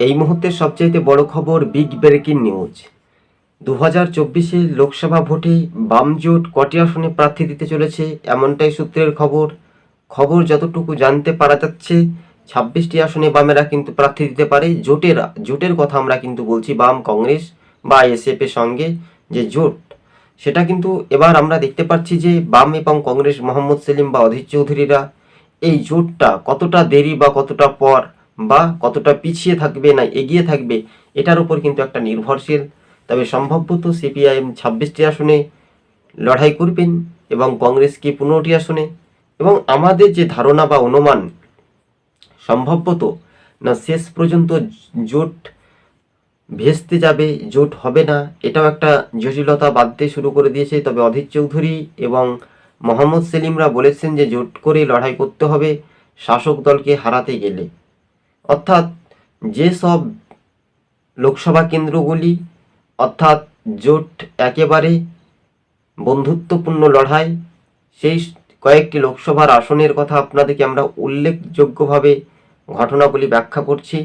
এই মুহূর্তের সবচাইতে বড় খবর বিগ ব্রেকিং নিউজ। দু হাজার চব্বিশে লোকসভা ভোটে বাম জোট কটি আসনে প্রার্থী দিতে চলেছে এমনটাই সূত্রের খবর। খবর যতটুকু জানতে পারা যাচ্ছে, ছাব্বিশটি আসনে বামেরা কিন্তু প্রার্থী দিতে পারে। জোটের জোটের কথা আমরা কিন্তু বলছি বাম কংগ্রেস বা আইএসএফ এর সঙ্গে যে জোট, সেটা কিন্তু এবার আমরা দেখতে পাচ্ছি যে বাম এবং কংগ্রেস মোহাম্মদ সেলিম বা অধীর চৌধুরীরা এই জোটটা কতটা দেরি বা কতটা পর বা কতটা পিছিয়ে থাকবে না এগিয়ে থাকবে, এটার উপর কিন্তু একটা নির্ভরশীল। তবে সম্ভবত সিপিআইএম ছাব্বিশটি আসনে লড়াই করবেন এবং কংগ্রেস কি পনেরোটি আসনে? এবং আমাদের যে ধারণা বা অনুমান সম্ভবত না শেষ পর্যন্ত জোট ভেস্তে যাবে, জোট হবে না, এটাও একটা জটিলতা বাঁধতে শুরু করে দিয়েছে। তবে অধীর চৌধুরী এবং মোহাম্মদ সেলিমরা বলেছেন যে জোট করে লড়াই করতে হবে, শাসক দলকে হারাতে গেলে। অর্থাৎ যেসব লোকসভা কেন্দ্রগুলি, অর্থাৎ জোট একেবারে বন্ধুত্বপূর্ণ লড়াই, সেই কয়েকটি লোকসভার আসনের কথা আপনাদেরকে আমরা উল্লেখযোগ্যভাবে ঘটনাগুলি ব্যাখ্যা করছি।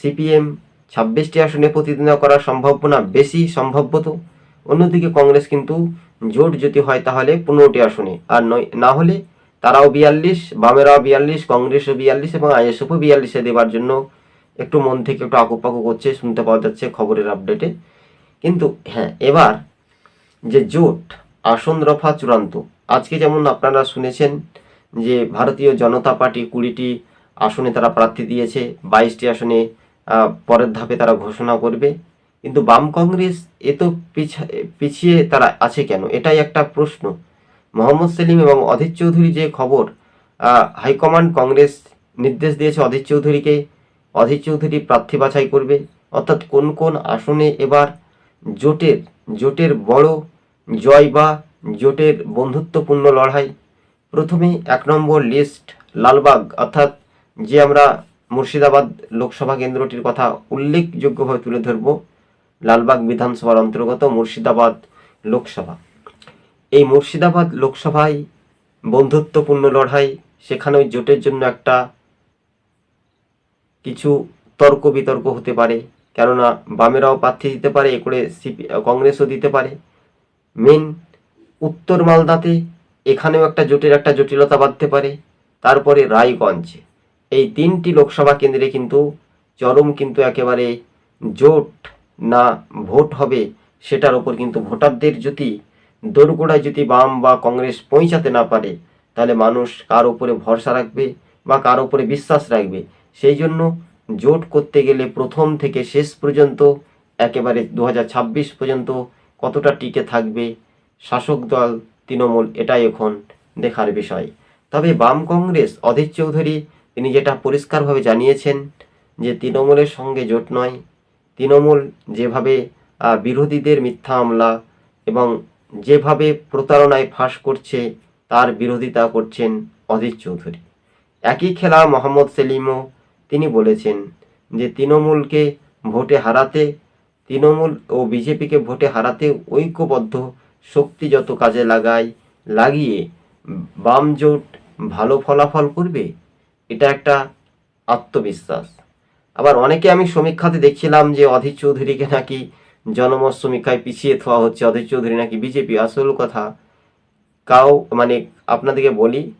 সিপিএম ছাব্বিশটি আসনে প্রতিদ্বন্দ্বিতা করার সম্ভাবনা বেশি সম্ভবত। অন্যদিকে কংগ্রেস কিন্তু জোট যদি হয় তাহলে পনেরোটি আসনে, আর নয় না হলে তারাও বিয়াল্লিশ, বামেরাও বিয়াল্লিশ, কংগ্রেসও বিয়াল্লিশ এবং আইএসএফও বিয়াল্লিশে দেওয়ার জন্য একটু মন থেকে একটু আকুপাকু করছে, শুনতে পাওয়া যাচ্ছে খবরের আপডেটে কিন্তু হ্যাঁ এবার যে জোট, আসন রফা চূড়ান্ত। আজকে যেমন আপনারা শুনেছেন যে ভারতীয় জনতা পার্টি কুড়িটি আসনে তারা প্রার্থী দিয়েছে, বাইশটি আসনে পরের ধাপে তারা ঘোষণা করবে। কিন্তু বাম কংগ্রেস এ তো পিছা- পিছিয়ে তারা আছে কেন? এটাই একটা প্রশ্ন। মোহাম্মদ সেলিম এবং অধীর চৌধুরী যে খবর হাইকমান্ড কংগ্রেস নির্দেশ দিয়েছে অধীর চৌধুরীকে, অধীর চৌধুরী প্রার্থী বাছাই করবে। অর্থাৎ কোন কোন আসনে এবার জোটের জোটের বড় জয় বা জোটের বন্ধুত্বপূর্ণ লড়াই। প্রথমে এক নম্বর লিস্ট লালবাগ, অর্থাৎ যে আমরা মুর্শিদাবাদ লোকসভা কেন্দ্রটির কথা উল্লেখযোগ্যভাবে তুলে ধরব, লালবাগ বিধানসভার অন্তর্গত মুর্শিদাবাদ লোকসভা। এই মুর্শিদাবাদ লোকসভায় বন্ধুত্বপূর্ণ লড়াই সেখানে ওই জোটের জন্য একটা কিছু তর্ক বিতর্ক হতে পারে। কেননা, বামেরাও প্রার্থী দিতে পারে, এ করে সিপি, কংগ্রেসও দিতে পারে। মেন উত্তর মালদাতে এখানেও একটা জোটের একটা জটিলতা বাঁধতে পারে। তারপরে রায়গঞ্জ। এই তিনটি লোকসভা কেন্দ্রে কিন্তু চরম কিন্তু একেবারে জোট না ভোট হবে, সেটার ওপর কিন্তু ভোটারদের যদি দোরগোড়ায় যদি বাম বা কংগ্রেস পৌঁছাতে না পারে, তাহলে মানুষ কার উপরে ভরসা রাখবে বা কার উপরে বিশ্বাস রাখবে? সেই জন্য জোট করতে গেলে প্রথম থেকে শেষ পর্যন্ত, একেবারে দু হাজার ছাব্বিশ পর্যন্ত কতটা টিকে থাকবে শাসক দল তৃণমূল এটাই এখন দেখার বিষয়। তবে বাম কংগ্রেস অধীর চৌধুরী, তিনি যেটা পরিষ্কারভাবে জানিয়েছেন যে তৃণমূলের সঙ্গে জোট নয়। তৃণমূল যেভাবে বিরোধীদের মিথ্যা হামলা এবং যেভাবে প্রতারণায় ফাঁস করছে, তার বিরোধিতা করছেন অধীর চৌধুরী। একই খেলা মোহাম্মদ সেলিমও তিনি বলেছেন যে, তৃণমূলকে ভোটে হারাতে, তৃণমূল ও বিজেপিকে ভোটে হারাতে ঐক্যবদ্ধ শক্তি যত কাজে লাগায়, লাগিয়ে বাম জোট ভালো ফলাফল করবে, এটা একটা আত্মবিশ্বাস। আবার অনেকে আমি সমীক্ষাতে দেখছিলাম যে অধীর চৌধুরীকে নাকি জনমত সমীক্ষায় পিছিয়ে থোয়া হচ্ছে। অধীর চৌধুরী নাকি বিজেপি? আসল কথা কাউ মানে আপনাদেরকে বলি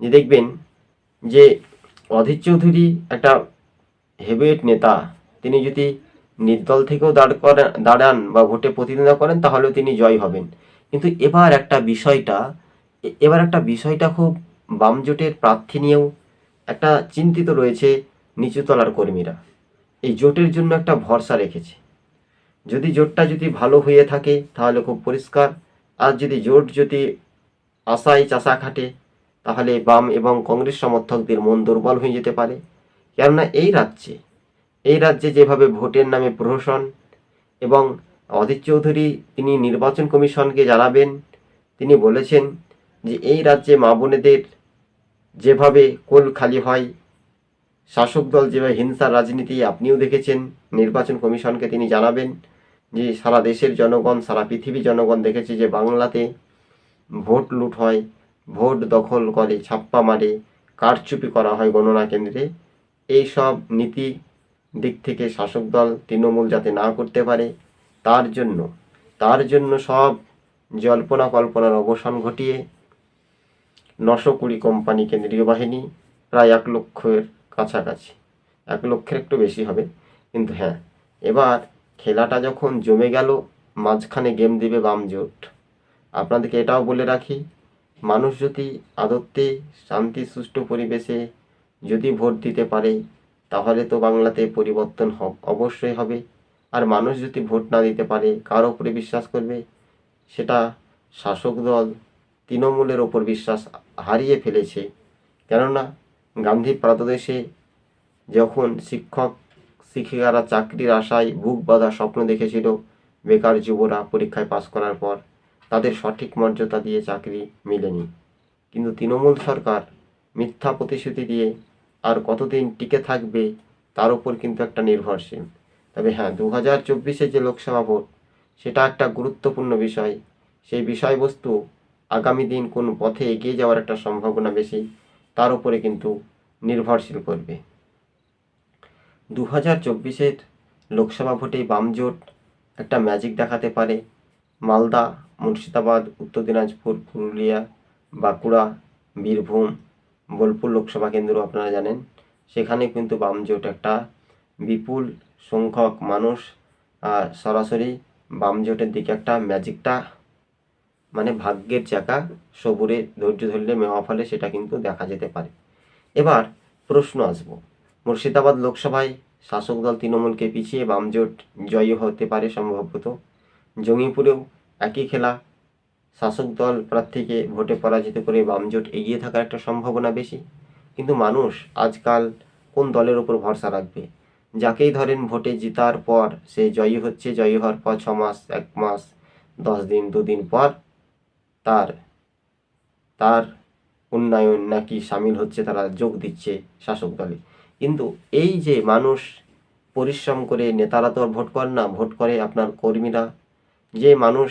যে দেখবেন যে অধীর চৌধুরী একটা হেভিওয়েট নেতা। তিনি যদি নির্দল থেকেও দাঁড় করেন, দাঁড়ান বা ভোটে প্রতিদ্বন্দ্বিতা করেন, তাহলেও তিনি জয় হবেন। কিন্তু এবার একটা বিষয়টা এবার একটা বিষয়টা খুব বাম জোটের প্রার্থী নিয়েও একটা চিন্তিত রয়েছে নিচুতলার কর্মীরা। এই জোটের জন্য একটা ভরসা রেখেছে। যদি জোটটা যদি ভালো হয়ে থাকে, তাহলে খুব পরিষ্কার। আর যদি জোট যদি আশায় চাষা খাটে, তাহলে বাম এবং কংগ্রেস সমর্থকদের মন দুর্বল হয়ে যেতে পারে। কেননা এই রাজ্যে এই রাজ্যে যেভাবে ভোটের নামে প্রহসন এবং অধীর চৌধুরী তিনি নির্বাচন কমিশনকে জানাবেন, তিনি বলেছেন যে এই রাজ্যে মা বোনেদের যেভাবে কোল খালি হয়, শাসক দল যেভাবে হিংসার রাজনীতি আপনিও দেখেছেন, নির্বাচন কমিশনকে তিনি জানাবেন। যে সারা দেশের জনগণ, সারা পৃথিবীর জনগণ দেখেছে যে বাংলাতে ভোট লুট হয়, ভোট দখল করে, ছাপ্পা মারে, কারচুপি করা হয় গণনা কেন্দ্রে। এই সব নীতি দিক থেকে শাসক দল তৃণমূল যাতে না করতে পারে, তার জন্য তার জন্য সব জল্পনা কল্পনার অবসান ঘটিয়ে নশো কুড়ি কোম্পানি কেন্দ্রীয় বাহিনী প্রায় এক লক্ষের কাছাকাছি, এক লক্ষের একটু বেশি হবে, কিন্তু হ্যাঁ এবার খেলাটা যখন জমে গেল, মাঝখানে গেম দিবে বাম জোট আপনাদেরকে এটাও বলে রাখি, মানুষ যদি আদত্তে শান্তি সুষ্ঠু পরিবেশে যদি ভোট দিতে পারে, তাহলে তো বাংলাতে পরিবর্তন অবশ্যই হবে। আর মানুষ যদি ভোট না দিতে পারে, কার ওপরে বিশ্বাস করবে? সেটা শাসক দল তৃণমূলের ওপর বিশ্বাস হারিয়ে ফেলেছে। কেননা, গান্ধী প্রাতদেশে যখন শিক্ষক শিক্ষিকারা চাকরির আশায় বুক বাঁধা স্বপ্ন দেখেছিল বেকার যুবরা পরীক্ষায় পাশ করার পর তাদের সঠিক মর্যাদা দিয়ে চাকরি মেলেনি। কিন্তু তৃণমূল সরকার মিথ্যা প্রতিশ্রুতি দিয়ে আর কতদিন টিকে থাকবে তার উপর কিন্তু একটা নির্ভরশীল। তবে হ্যাঁ দু হাজার চব্বিশে যে লোকসভা ভোট, সেটা একটা গুরুত্বপূর্ণ বিষয়। সেই বিষয়বস্তু আগামী দিন কোন পথে এগিয়ে যাওয়ার একটা সম্ভাবনা বেশি, তার উপরে কিন্তু নির্ভরশীল করবে। দু হাজার চব্বিশের লোকসভা ভোটে বামজোট একটা ম্যাজিক দেখাতে পারে। মালদা, মুর্শিদাবাদ, উত্তর দিনাজপুর, পুরুলিয়া, বাঁকুড়া, বীরভূম, বোলপুর লোকসভা কেন্দ্র আপনারা জানেন। সেখানে কিন্তু বামজোট একটা বিপুল সংখ্যক মানুষ সরাসরি বামজোটের দিকে একটা ম্যাজিকটা মানে ভাগ্যের চাকা সবুরে ধৈর্য ধরলে মেওয়া ফলে সেটা কিন্তু দেখা যেতে পারে। এবার প্রশ্ন আসব। মুর্শিদাবাদ লোকসভায় শাসক দল তৃণমূলকে পিছিয়ে বামজোট জয়ী হতে পারে সম্ভবত। জঙ্গিপুরেও একই খেলা। শাসক দল প্রার্থীকে ভোটে পরাজিত করে বামজোট এগিয়ে থাকার একটা সম্ভাবনা বেশি। কিন্তু মানুষ আজকাল কোন দলের ওপর ভরসা রাখবে? যাকেই ধরেন ভোটে জিতার পর সে জয়ী হচ্ছে, জয়ী হওয়ার পর ছ মাস, এক মাস, দশ দিন, দুদিন পর তার তার উন্নয়ন নাকি সামিল হচ্ছে, তারা যোগ দিচ্ছে শাসক দলে। কিন্তু এই যে মানুষ পরিশ্রম করে নেতারা তো ভোট করে না, ভোট করে আপনার কর্মীরা। যে মানুষ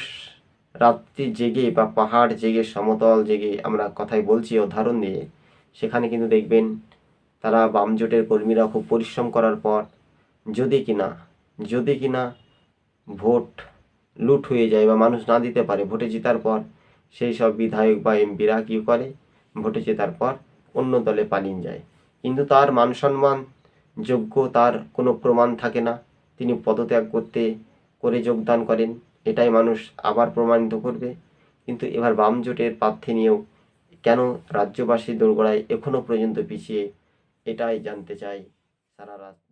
রাত্রি জেগে বা পাহাড় জেগে, সমতল জেগে আমরা কথাই বলছি, উদাহরণ দিয়ে, সেখানে কিন্তু দেখবেন তারা বাম জোটের কর্মীরা খুব পরিশ্রম করার পর যদি কিনা যদি কিনা ভোট লুট হয়ে যায় বা মানুষ না দিতে পারে, ভোটে জেতার পর সেই সব বিধায়ক বা এমপিরা কী করে? ভোটে জেতার পর অন্য দলে পালিয়ে যায়। কিন্তু তার মানসম্মান যোগ্য, তার কোনো প্রমাণ থাকে না। তিনি পদত্যাগ করতে, করে যোগদান করেন। এটাই মানুষ আবার প্রমাণিত করবে। কিন্তু এবার বাম জোটের প্রার্থী নিয়েও কেন রাজ্যবাসী দোরগোড়ায় এখনও পর্যন্ত পিছিয়ে? এটাই জানতে চাই সারা রাজ্যের